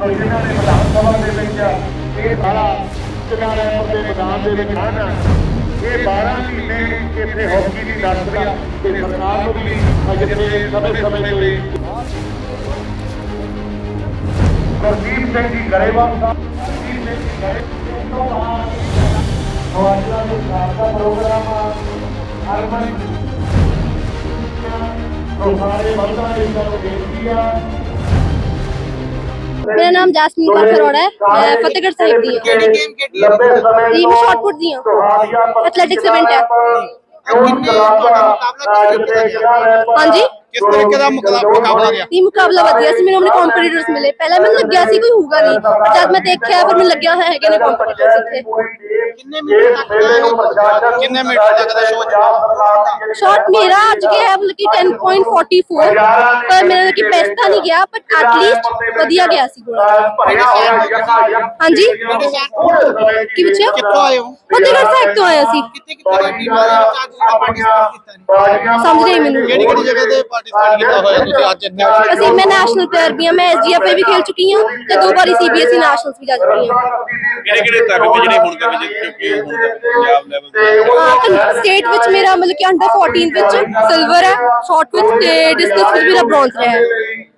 ਸੋ ਜਿਨ੍ਹਾਂ ਨੇ ਵਿਧਾਨ ਸਭਾ ਦੇ ਵਿੱਚ ਇਹ ਸਾਰਾ ਚੁਣਾਵ ਦੇ ਮੈਦਾਨ ਦੇ ਵਿੱਚ ਹਨ ਇਹ 12 ਮਹੀਨੇ ਇੱਥੇ ਹਾਕੀ ਦੀ ਲੱਗ ਰਹੀ ਆ ਤੇ ਸਰਕਾਰ ਨੂੰ ਵੀ ਅਜੇ ਸਮੇਂ ਸਮੇਂ ਤੇ ਗੁਰਦੀਪ ਸਿੰਘ ਜੀ ਗਰੇਵਾਲ ਸਾਹਿਬ ਗੁਰਦੀਪ ਸਿੰਘ ਜੀ ਗਰੇਵਾਲ ਤੋਂ ਬਾਅਦ ਹਵਾਲਾ ਦੇ ਸਾਥ ਦਾ ਪ੍ਰੋਗਰਾਮ ਆ ਹਰਮਨ ਤੋਂ ਸਾਰੇ ਬੰਦਾ ਇਸ ਨੂੰ ਬੇਨਤੀ ਆ मेरा नाम जासमीन का अरोड़ा है। मैं फतेहगढ़ से की हूँ। जी मैं शॉर्टपुट दी हूँ। एथलेटिक्स इवेंट है। हाँ जी। ਹੈ। ਮੁਕਾਬਲਾ ਕਿਸ ਤਰੀਕੇ ਦਾ ਮੁਕਲਾ- ਮੁਕਾਬਲਾ ਰਿਹਾ? ਇਹ ਮੁਕਾਬਲਾ ਵਧੀਆ ਸੀ? ਮੈਨੂੰ ਆਪਣੇ ਕੰਪੀਟੀਟਰਸ ਮਿਲੇ। ਪਹਿਲਾਂ ਮੈਨੂੰ ਲੱਗਿਆ ਸੀ ਕੋਈ ਹੋਊਗਾ ਨਹੀਂ। ਜਦ ਮੈਂ ਦੇਖਿਆ ਫਿਰ ਮੈਨੂੰ ਲੱਗਿਆ ਹੈਗੇ ਨੇ ਕੰਪੀਟੀਟਰਸ ਇੱਥੇ। ਕਿੰਨੇ ਮਿੰਟ ਤੱਕ ਦਾ ਕਿੰਨੇ ਮਿੰਟ ਤੱਕ ਦਾ ਸ਼ੋਅ ਚੱਲਿਆ ਸ਼ਾਟ ਮੇਰਾ ਅੱਜ ਗਿਆ ਹੈ ਬਲਕਿ 10.44 ਪਰ ਮੇਰਾ ਕਿ ਬੈਸਟ ਤਾਂ ਨਹੀਂ ਗਿਆ ਬਟ ਐਟਲੀਸਟ ਵਧੀਆ ਗਿਆ ਸੀ ਗੋਲਾ ਹਾਂਜੀ? ਕੀ ਪੁੱਛਿਆ ਕਿੱਥੋਂ ਆਏ ਹੋ? ਫਤਿਹਗੜ੍ਹ ਸਾਹਿਬ ਤੋਂ ਆਇਆ ਸੀ ਕਿੱਥੇ ਕਿੱਥੇ ਦੇ ਵਿੱਚ ਅੱਜ ਕੀਤਾ ਨੇ ਸਮਝ ਗਈ ਮੈਨੂੰ। ਕਿਹੜੀ ਕਿਹੜੀ ਜਗ੍ਹਾ ਤੇ ਪਾਰਟਿਸਿਪੇਟ ਕੀਤਾ ਹੋਇਆ ਤੁਸੀਂ ਅੱਜ ਇੱਥੇ ਅਸੀਂ ਮੈਂ ਨੈਸ਼ਨਲ ਪਲੇਅਰ ਵੀ ਹਾਂ ਮੈਂ ਐਸਜੀਐਫ ਵੀ ਖੇਲ ਚੁੱਕੀ ਹਾਂ ਤੇ ਦੋ ਵਾਰੀ ਸੀਬੀਐਸਈ ਨੈਸ਼ਨਲਸ ਵੀ ਜਾ ਚੁੱਕੀ ਹਾਂ। ਕਿਹੜੇ ਕਿਹੜੇ ਤਗਮੇ ਜਿਹੜੇ ਹੁਣ ਵਿੱਚ ਕਿਉਂਕਿ ਹੁਣ ਤੱਕ ਪੰਜਾਬ ਲੈਵਲ ਤੇ ਸਟੇਟ ਵਿੱਚ ਮੇਰਾ ਮਤਲਬ ਕਿ ਅੰਡਰ 14 ਵਿੱਚ ਸਿਲਵਰ ਹੈ ਸ਼ਾਰਟ ਵਿੱਚ ਤੇ ਡਿਸਕਸ ਵਿੱਚ ਮੇਰਾ ਬ੍ਰੌਂਜ਼ ਰਿਹਾ ਹੈ।